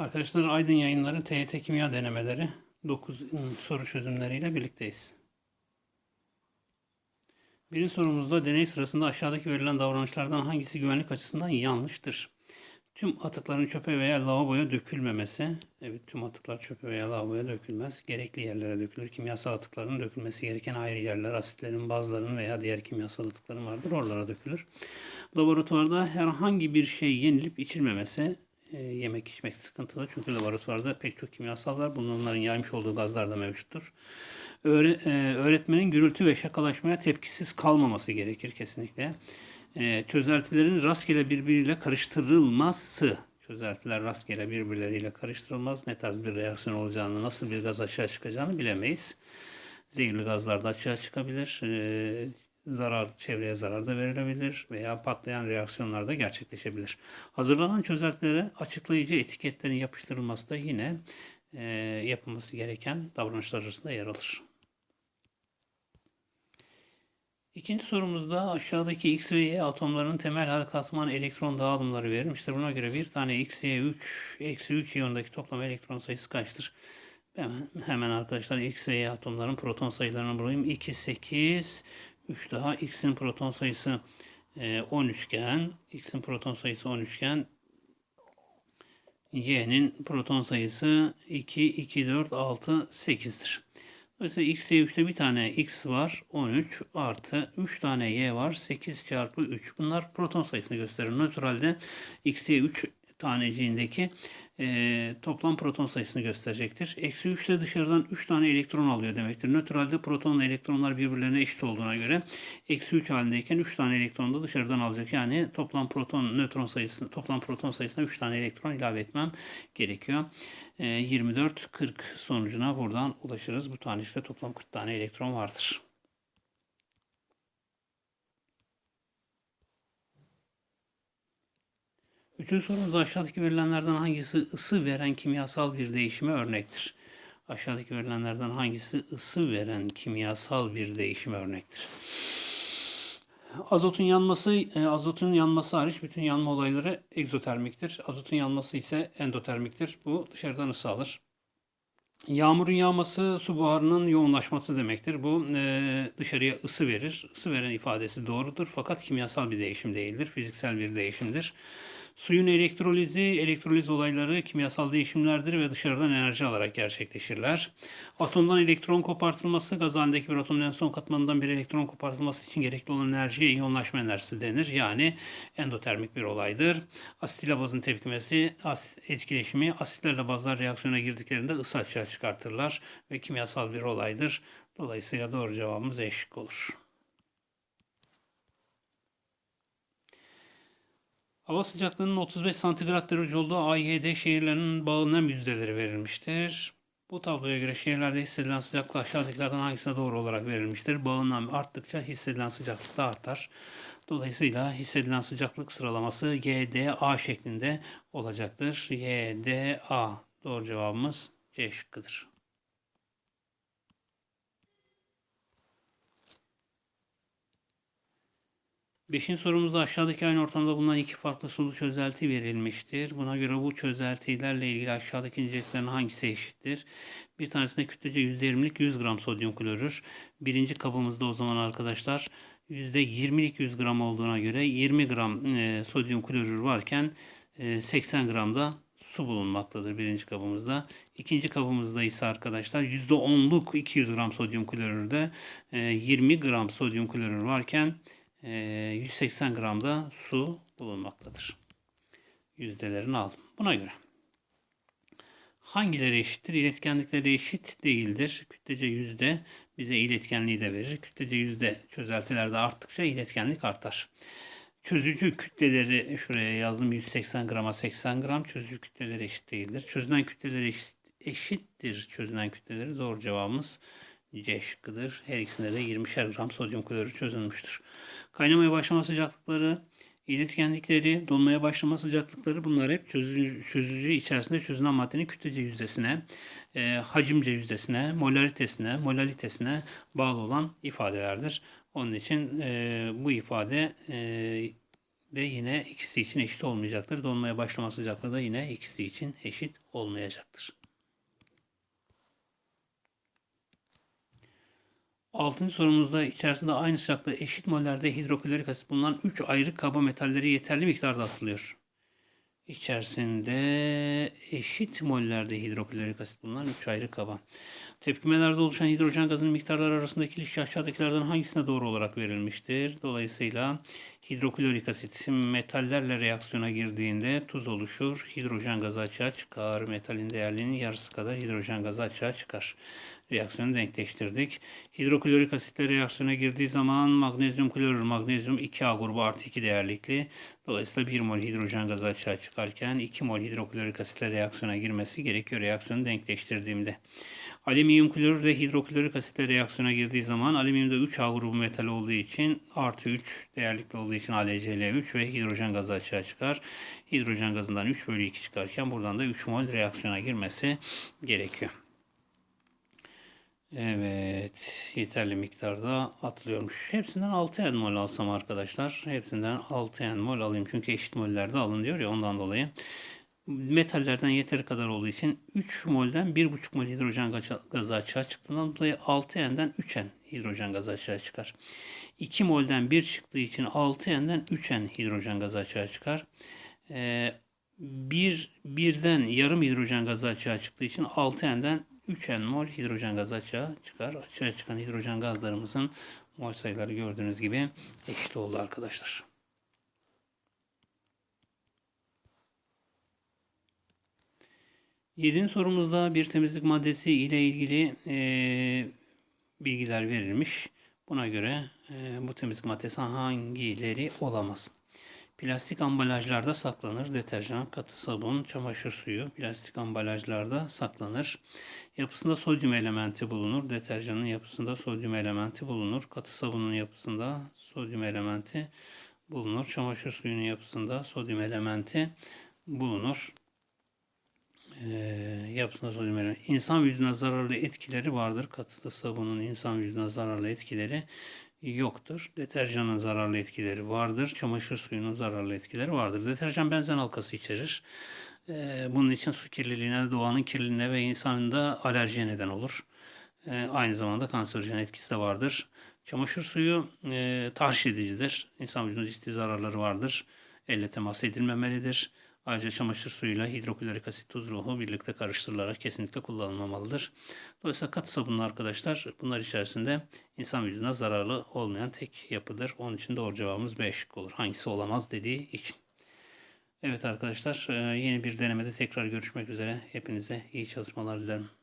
Arkadaşlar Aydın Yayınları TYT Kimya Denemeleri 9 soru çözümleriyle birlikteyiz. Birinci sorumuzda deney sırasında aşağıdaki verilen davranışlardan hangisi güvenlik açısından yanlıştır? Tüm atıkların çöpe veya lavaboya dökülmemesi. Evet tüm atıklar çöpe veya lavaboya dökülmez. Gerekli yerlere dökülür. Kimyasal atıkların dökülmesi gereken ayrı yerler, asitlerin, bazılarının veya diğer kimyasal atıkların vardır. Oralara dökülür. Laboratuvarda herhangi bir şey yenilip içilmemesi e, yemek içmek sıkıntılı. Çünkü laboratuvarda pek çok kimyasal var. Bunların yaymış olduğu gazlar da mevcuttur. Öğre- e, öğretmenin gürültü ve şakalaşmaya tepkisiz kalmaması gerekir kesinlikle. E, çözeltilerin rastgele birbiriyle karıştırılması. Çözeltiler rastgele birbirleriyle karıştırılmaz. Ne tarz bir reaksiyon olacağını, nasıl bir gaz açığa çıkacağını bilemeyiz. Zehirli gazlar da açığa çıkabilir. E, zarar çevreye zarar da verilebilir veya patlayan reaksiyonlar da gerçekleşebilir. Hazırlanan çözeltilere açıklayıcı etiketlerin yapıştırılması da yine e, yapılması gereken davranışlar arasında yer alır. İkinci sorumuzda aşağıdaki X ve Y atomlarının temel hal katman elektron dağılımları verilmiştir. Buna göre bir tane X, Y 3, eksi 3 iyondaki toplam elektron sayısı kaçtır? Hemen, hemen arkadaşlar X ve Y atomların proton sayılarını bulayım. 2, 8, 3 daha X'in proton sayısı e, 13 iken, X'in proton sayısı 13 iken Y'nin proton sayısı 2, 2, 4, 6, 8'dir. Dolayısıyla X, Y 3'te bir tane X var 13 artı 3 tane Y var 8 çarpı 3. Bunlar proton sayısını gösterir. Nötralde X, Y 3 taneciğindeki e, toplam proton sayısını gösterecektir. Eksi 3 de dışarıdan 3 tane elektron alıyor demektir. Nötralde protonla elektronlar birbirlerine eşit olduğuna göre eksi 3 halindeyken 3 tane elektron da dışarıdan alacak. Yani toplam proton nötron sayısını toplam proton sayısına 3 tane elektron ilave etmem gerekiyor. E, 24 40 sonucuna buradan ulaşırız. Bu tanecikte toplam 40 tane elektron vardır. Üçüncü sorumuzda aşağıdaki verilenlerden hangisi ısı veren kimyasal bir değişime örnektir? Aşağıdaki verilenlerden hangisi ısı veren kimyasal bir değişime örnektir? Azotun yanması, e, azotun yanması hariç bütün yanma olayları egzotermiktir. Azotun yanması ise endotermiktir. Bu dışarıdan ısı alır. Yağmurun yağması su buharının yoğunlaşması demektir. Bu e, dışarıya ısı verir. Isı veren ifadesi doğrudur fakat kimyasal bir değişim değildir. Fiziksel bir değişimdir. Suyun elektrolizi, elektroliz olayları kimyasal değişimlerdir ve dışarıdan enerji alarak gerçekleşirler. Atomdan elektron kopartılması, gaz halindeki bir atomun en son katmanından bir elektron kopartılması için gerekli olan enerjiye iyonlaşma enerjisi denir. Yani endotermik bir olaydır. Asit ile bazın tepkimesi, asit etkileşimi, asitlerle bazlar reaksiyona girdiklerinde ısı açığa çıkartırlar ve kimyasal bir olaydır. Dolayısıyla doğru cevabımız E şık olur. Hava sıcaklığının 35 santigrat derece olduğu A, Y, D şehirlerinin bağlı nem yüzdeleri verilmiştir. Bu tabloya göre şehirlerde hissedilen sıcaklık aşağıdakilerden hangisine doğru olarak verilmiştir? Bağlı nem arttıkça hissedilen sıcaklık da artar. Dolayısıyla hissedilen sıcaklık sıralaması Y, D, A şeklinde olacaktır. Y, D, A. Doğru cevabımız C şıkkıdır. Beşinci sorumuzda aşağıdaki aynı ortamda bulunan iki farklı sulu çözelti verilmiştir. Buna göre bu çözeltilerle ilgili aşağıdaki inceliklerin hangisi eşittir? Bir tanesinde kütlece %20'lik 100 gram sodyum klorür. Birinci kabımızda o zaman arkadaşlar %20'lik 100 gram olduğuna göre 20 gram e, sodyum klorür varken e, 80 gram da su bulunmaktadır birinci kabımızda. İkinci kabımızda ise arkadaşlar %10'luk 200 gram sodyum klorürde e, 20 gram sodyum klorür varken 180 gram da su bulunmaktadır. Yüzdelerini aldım. Buna göre hangileri eşittir? İletkenlikleri eşit değildir. Kütlece yüzde bize iletkenliği de verir. Kütlece yüzde çözeltilerde arttıkça iletkenlik artar. Çözücü kütleleri şuraya yazdım 180 grama 80 gram. Çözücü kütleleri eşit değildir. Çözünen kütleleri eşit, eşittir. Çözünen kütleleri doğru cevabımız C şıkkıdır. Her ikisinde de 20'şer gram sodyum klorür çözülmüştür. Kaynamaya başlama sıcaklıkları, iletkenlikleri, donmaya başlama sıcaklıkları bunlar hep çözücü, çözücü içerisinde çözünen maddenin kütlece yüzdesine, e, hacimce yüzdesine, molaritesine, molalitesine bağlı olan ifadelerdir. Onun için e, bu ifade e, de yine ikisi için eşit olmayacaktır. Donmaya başlama sıcaklığı da yine ikisi için eşit olmayacaktır. Altıncı sorumuzda içerisinde aynı sıcaklığı eşit mollerde hidroklorik asit bulunan 3 ayrı kaba metalleri yeterli miktarda atılıyor. İçerisinde eşit mollerde hidroklorik asit bulunan 3 ayrı kaba. Tepkimelerde oluşan hidrojen gazının miktarları arasındaki ilişki aşağıdakilerden hangisine doğru olarak verilmiştir? Dolayısıyla hidroklorik asit metallerle reaksiyona girdiğinde tuz oluşur. Hidrojen gazı açığa çıkar. Metalin değerlerinin yarısı kadar hidrojen gazı açığa çıkar. Reaksiyonu denkleştirdik. Hidroklorik asitle reaksiyona girdiği zaman magnezyum klorür, magnezyum 2A grubu artı 2 değerlikli. Dolayısıyla 1 mol hidrojen gazı açığa çıkarken 2 mol hidroklorik asitle reaksiyona girmesi gerekiyor reaksiyonu denkleştirdiğimde. Alüminyum klorür ve hidroklorik asitle reaksiyona girdiği zaman alüminyumda 3A grubu metal olduğu için artı 3 değerlikli olduğu AlCl3 ve hidrojen gazı açığa çıkar. Hidrojen gazından 3 bölü 2 çıkarken buradan da 3 mol reaksiyona girmesi gerekiyor. Evet, yeterli miktarda atılıyormuş. Hepsinden 6 n mol alsam arkadaşlar. Hepsinden 6 n mol alayım. Çünkü eşit mollerde alın diyor ya ondan dolayı. Metallerden yeteri kadar olduğu için 3 molden 1,5 mol hidrojen gazı açığa çıktığından dolayı 6 n'den 3 n hidrojen gazı açığa çıkar. 2 molden 1 çıktığı için 6 n'den 3 n hidrojen gazı açığa çıkar. Ee, bir, birden yarım hidrojen gazı açığa çıktığı için 6 n'den 3 n mol hidrojen gazı açığa çıkar. Açığa çıkan hidrojen gazlarımızın mol sayıları gördüğünüz gibi eşit oldu arkadaşlar. Yedinci sorumuzda bir temizlik maddesi ile ilgili e, bilgiler verilmiş. Buna göre e, bu temizlik maddesi hangileri olamaz? Plastik ambalajlarda saklanır. Deterjan, katı sabun, çamaşır suyu plastik ambalajlarda saklanır. Yapısında sodyum elementi bulunur. Deterjanın yapısında sodyum elementi bulunur. Katı sabunun yapısında sodyum elementi bulunur. Çamaşır suyunun yapısında sodyum elementi bulunur. Yapısında sodyum elementi. İnsan vücuduna zararlı etkileri vardır. Katı sabunun insan vücuduna zararlı etkileri yoktur. Deterjanın zararlı etkileri vardır. Çamaşır suyunun zararlı etkileri vardır. Deterjan benzen halkası içerir. Ee, bunun için su kirliliğine, doğanın kirliliğine ve insanda alerjiye neden olur. Ee, aynı zamanda kanserojen etkisi de vardır. Çamaşır suyu e, tahriş edicidir. İnsan vücudunda ciddi zararları vardır. Elle temas edilmemelidir. Ayrıca çamaşır suyuyla hidroklorik asit tuz ruhu birlikte karıştırılarak kesinlikle kullanılmamalıdır. Dolayısıyla katı sabunlu arkadaşlar bunlar içerisinde insan vücuduna zararlı olmayan tek yapıdır. Onun için doğru cevabımız B şık olur. Hangisi olamaz dediği için. Evet arkadaşlar yeni bir denemede tekrar görüşmek üzere. Hepinize iyi çalışmalar dilerim.